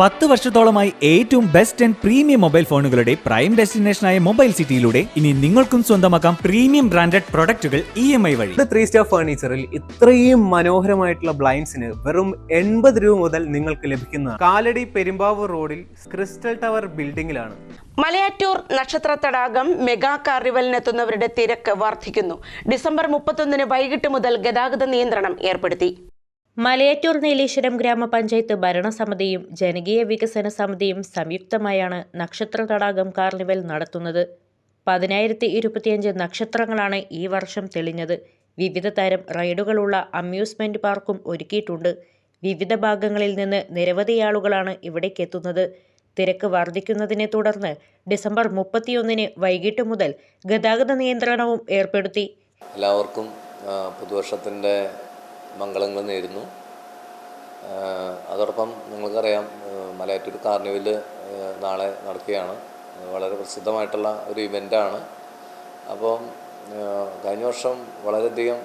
പത്ത് വർഷത്തോളമായി ഏറ്റവും ബെസ്റ്റ് ആൻഡ് പ്രീമിയം മൊബൈൽ ഫോണുകളുടെ പ്രൈം ഡെസ്റ്റിനേഷനായ മൊബൈൽ സിറ്റിയിലൂടെ ഇനി നിങ്ങൾക്കും സ്വന്തമാക്കാം പ്രീമിയം ബ്രാൻഡഡ് പ്രൊഡക്റ്റുകൾ ഇ എം ഐ വഴി. ത്രീ സ്റ്റാർ ഫർണിച്ചറിൽ ഇത്രയും മനോഹരമായിട്ടുള്ള ബ്ലൈൻഡ്സിന് വെറും എൺപത് രൂപ മുതൽ നിങ്ങൾക്ക് ലഭിക്കുന്ന കാലടി പെരുമ്പാവൂർ റോഡിൽ ക്രിസ്റ്റൽ ടവർ ബിൽഡിംഗിലാണ്. മലയാറ്റൂർ നക്ഷത്ര തടാകം മെഗാ കാർണിവലിനെത്തുന്നവരുടെ തിരക്ക് വർദ്ധിക്കുന്നു. ഡിസംബർ മുപ്പത്തൊന്നിന് വൈകിട്ട് മുതൽ ഗതാഗത നിയന്ത്രണം ഏർപ്പെടുത്തി. മലയാറ്റൂർ നീലീശ്വരം ഗ്രാമപഞ്ചായത്ത് ഭരണസമിതിയും ജനകീയ വികസന സമിതിയും സംയുക്തമായാണ് നക്ഷത്ര തടാകം കാർണിവൽ നടത്തുന്നത്. പതിനായിരത്തി ഇരുപത്തിയഞ്ച് നക്ഷത്രങ്ങളാണ് ഈ വർഷം തെളിഞ്ഞത്. വിവിധ തരം റൈഡുകളുള്ള അമ്യൂസ്മെന്റ് പാർക്കും ഒരുക്കിയിട്ടുണ്ട്. വിവിധ ഭാഗങ്ങളിൽ നിന്ന് നിരവധി ആളുകളാണ് ഇവിടേക്ക് എത്തുന്നത്. തിരക്ക് വർദ്ധിക്കുന്നതിനെ തുടർന്ന് ഡിസംബർ മുപ്പത്തിയൊന്നിന് വൈകിട്ട് മുതൽ ഗതാഗത നിയന്ത്രണവും ഏർപ്പെടുത്തി. എല്ലാവർക്കും പുതുവർഷത്തിന്റെ മംഗളങ്ങൾ നേരുന്നു. അതോടൊപ്പം നിങ്ങൾക്കറിയാം മലയാറ്റൂർ കാർണിവൽ നാളെ നടക്കുകയാണ്. വളരെ പ്രസിദ്ധമായിട്ടുള്ള ഒരു ഇവന്റാണ് അപ്പം കഴിഞ്ഞ വർഷം വളരെയധികം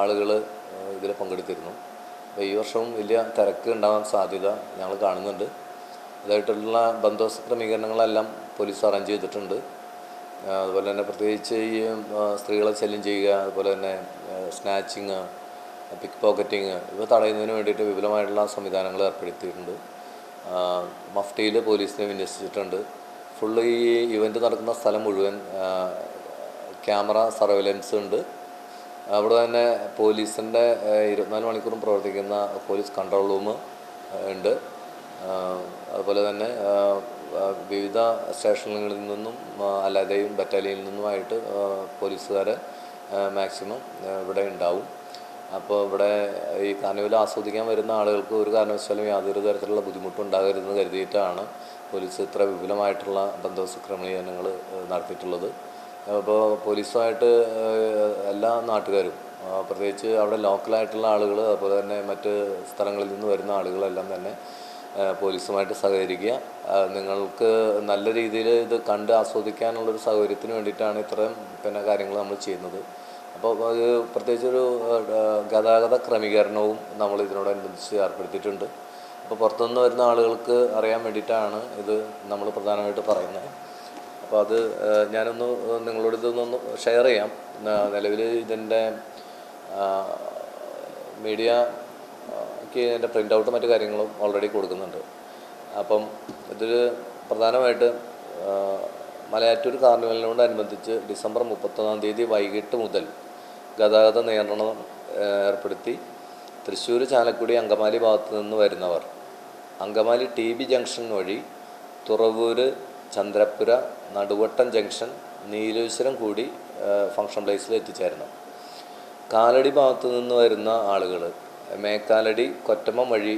ആളുകൾ ഇതിൽ പങ്കെടുത്തിരുന്നു. അപ്പോൾ ഈ വർഷവും വലിയ തിരക്ക് ഉണ്ടാകാൻ സാധ്യത ഞങ്ങൾ കാണുന്നുണ്ട്. അതായിട്ടുള്ള ബന്ധോസ് ക്രമീകരണങ്ങളെല്ലാം പോലീസ് അറേഞ്ച് ചെയ്തിട്ടുണ്ട്. അതുപോലെ തന്നെ പ്രത്യേകിച്ച് ഈ സ്ത്രീകളെ ശല്യം ചെയ്യുക അതുപോലെ തന്നെ സ്നാച്ചിങ് പിക്ക് പോക്കറ്റിങ് ഇവ തടയുന്നതിന് വേണ്ടിയിട്ട് വിപുലമായിട്ടുള്ള സംവിധാനങ്ങൾ ഏർപ്പെടുത്തിയിട്ടുണ്ട്. മഫ്റ്റിയിൽ പോലീസിനെ വിന്യസിച്ചിട്ടുണ്ട്. ഫുള്ള് ഈ ഇവന്റ് നടക്കുന്ന സ്ഥലം മുഴുവൻ ക്യാമറ സർവൈലൻസ് ഉണ്ട്. അവിടെ തന്നെ പോലീസിന്റെ ഇരുപത്തിനാല് മണിക്കൂറും പ്രവർത്തിക്കുന്ന പോലീസ് കൺട്രോൾ റൂം ഉണ്ട്. അതുപോലെ തന്നെ വിവിധ സ്റ്റേഷനുകളിൽ നിന്നും അല്ലാതെയും ബറ്റാലിയനിൽ നിന്നുമായിട്ട് പോലീസുകാർ മാക്സിമം ഇവിടെ ഉണ്ടാവും. അപ്പോൾ ഇവിടെ ഈ കാർണിവൽ ആസ്വദിക്കാൻ വരുന്ന ആളുകൾക്ക് ഒരു കാരണവശാലും യാതൊരു തരത്തിലുള്ള ബുദ്ധിമുട്ടും ഉണ്ടാകരുതെന്ന് കരുതിയിട്ടാണ് പോലീസ് ഇത്ര വിപുലമായിട്ടുള്ള ബന്ദോബസ്ത് ക്രമീകരണങ്ങൾ നടത്തിയിട്ടുള്ളത്. അപ്പോൾ പോലീസുമായിട്ട് എല്ലാ നാട്ടുകാരും പ്രത്യേകിച്ച് അവിടെ ലോക്കലായിട്ടുള്ള ആളുകൾ അതുപോലെ തന്നെ മറ്റ് സ്ഥലങ്ങളിൽ നിന്ന് വരുന്ന ആളുകളെല്ലാം തന്നെ പോലീസുമായിട്ട് സഹകരിക്കുക. നിങ്ങൾക്ക് നല്ല രീതിയിൽ ഇത് കണ്ട് ആസ്വദിക്കാനുള്ളൊരു സൗകര്യത്തിന് വേണ്ടിയിട്ടാണ് ഇത്രയും പിന്നെ കാര്യങ്ങൾ നമ്മൾ ചെയ്യുന്നത്. അപ്പോൾ അത് പ്രത്യേകിച്ചൊരു ഗതാഗത ക്രമീകരണവും നമ്മൾ ഇതിനോടനുബന്ധിച്ച് ഏർപ്പെടുത്തിയിട്ടുണ്ട്. അപ്പോൾ പുറത്തുനിന്ന് വരുന്ന ആളുകൾക്ക് അറിയാൻ വേണ്ടിയിട്ടാണ് ഇത് നമ്മൾ പ്രധാനമായിട്ട് പറയുന്നത്. അപ്പോൾ അത് ഞാനൊന്ന് നിങ്ങളോട് ഇതൊന്നൊന്ന് ഷെയർ ചെയ്യാം. നിലവിൽ ഇതിന്റെ മീഡിയ ക്ക് ഇതിന്റെ പ്രിന്റ് ഔട്ടും മറ്റു കാര്യങ്ങളും ഓൾറെഡി കൊടുക്കുന്നുണ്ട്. അപ്പം ഇതിൽ പ്രധാനമായിട്ട് മലയാറ്റൂർ കാർണിവലിനോടനുബന്ധിച്ച് ഡിസംബർ മുപ്പത്തൊന്നാം തീയതി വൈകിട്ട് മുതൽ ഗതാഗത നിയന്ത്രണം ഏർപ്പെടുത്തി തൃശ്ശൂർ ചാലക്കുടി അങ്കമാലി ഭാഗത്ത് നിന്ന് വരുന്നവർ. അങ്കമാലി ടി ബി ജംഗ്ഷൻ വഴി തുറവൂര് ചന്ദ്രപ്പുര നടുവട്ടം ജംഗ്ഷൻ നീലേശ്വരം കൂടി ഫംഗ്ഷൻ പ്ലേസിൽ എത്തിച്ചേരണം കാലടി ഭാഗത്തു നിന്ന് വരുന്ന ആളുകൾ മേക്കാലടി കൊറ്റമ്മ വഴി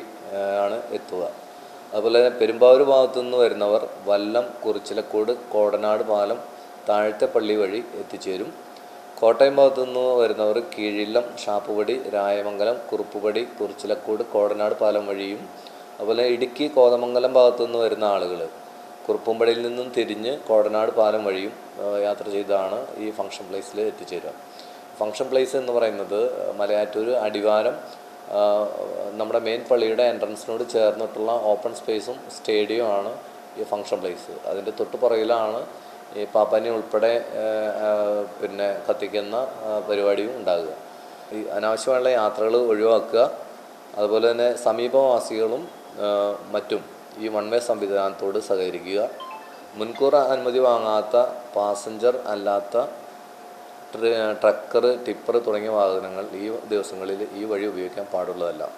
ആണ് എത്തുക. അതുപോലെ തന്നെ പെരുമ്പാവൂർ ഭാഗത്തു നിന്ന് വരുന്നവർ വല്ലം കുറിച്ചിലക്കോട് കോടനാട് പാലം താഴത്തെ പള്ളി വഴി എത്തിച്ചേരും. കോട്ടയം ഭാഗത്തു നിന്ന് വരുന്നവർ കീഴില്ലം ഷാപ്പുപടി രായമംഗലം കുറുപ്പുപടി കുറിച്ചിലക്കോട് കോടനാട് പാലം വഴിയും അതുപോലെ ഇടുക്കി കോതമംഗലം ഭാഗത്തു നിന്ന് വരുന്ന ആളുകൾ കുറുപ്പുംപടിയിൽ നിന്നും തിരിഞ്ഞ് കോടനാട് പാലം വഴിയും യാത്ര ചെയ്താണ് ഈ ഫംഗ്ഷൻ പ്ലേസിൽ എത്തിച്ചേരുക. ഫംഗ്ഷൻ പ്ലേസ് എന്ന് പറയുന്നത് മലയാറ്റൂർ അടിവാരം നമ്മുടെ മെയിൻ പള്ളിയുടെ എൻട്രൻസിനോട് ചേർന്നിട്ടുള്ള ഓപ്പൺ സ്പേസും സ്റ്റേഡിയവും ആണ് ഈ ഫംഗ്ഷൻ പ്ലേസ്. അതിന്റെ തൊട്ട് പുറകിലാണ് ഈ പാപ്പാനി ഉൾപ്പെടെ പിന്നെ കത്തിക്കുന്ന പരിപാടിയും ഉണ്ടാകുക. ഈ അനാവശ്യമായുള്ള യാത്രകൾ ഒഴിവാക്കുക. അതുപോലെ തന്നെ സമീപവാസികളും മറ്റും ഈ വൺ വേ സംവിധാനത്തോട് സഹകരിക്കുക. മുൻകൂർ അനുമതി വാങ്ങാത്ത പാസഞ്ചർ അല്ലാത്ത ട്ര- ട്രക്കർ ടിപ്പർ തുടങ്ങിയ വാഹനങ്ങൾ ഈ ദിവസങ്ങളിൽ ഈ വഴി ഉപയോഗിക്കാൻ പാടുള്ളതല്ല.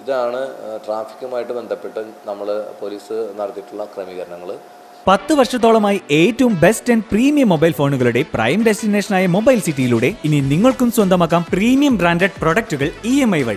ഇതാണ് ട്രാഫിക്കുമായിട്ട് ബന്ധപ്പെട്ട് നമ്മൾ പോലീസ് നടത്തിയിട്ടുള്ള ക്രമീകരണങ്ങൾ പത്ത് വർഷത്തോളമായി ഏറ്റവും ബെസ്റ്റ് ആൻഡ് പ്രീമിയം മൊബൈൽ ഫോണുകളുടെ പ്രൈം ഡെസ്റ്റിനേഷനായ മൊബൈൽ സിറ്റിയിലൂടെ ഇനി നിങ്ങൾക്കും സ്വന്തമാക്കാം പ്രീമിയം ബ്രാൻഡഡ് പ്രൊഡക്റ്റുകൾ ഇ എം ഐ വഴി.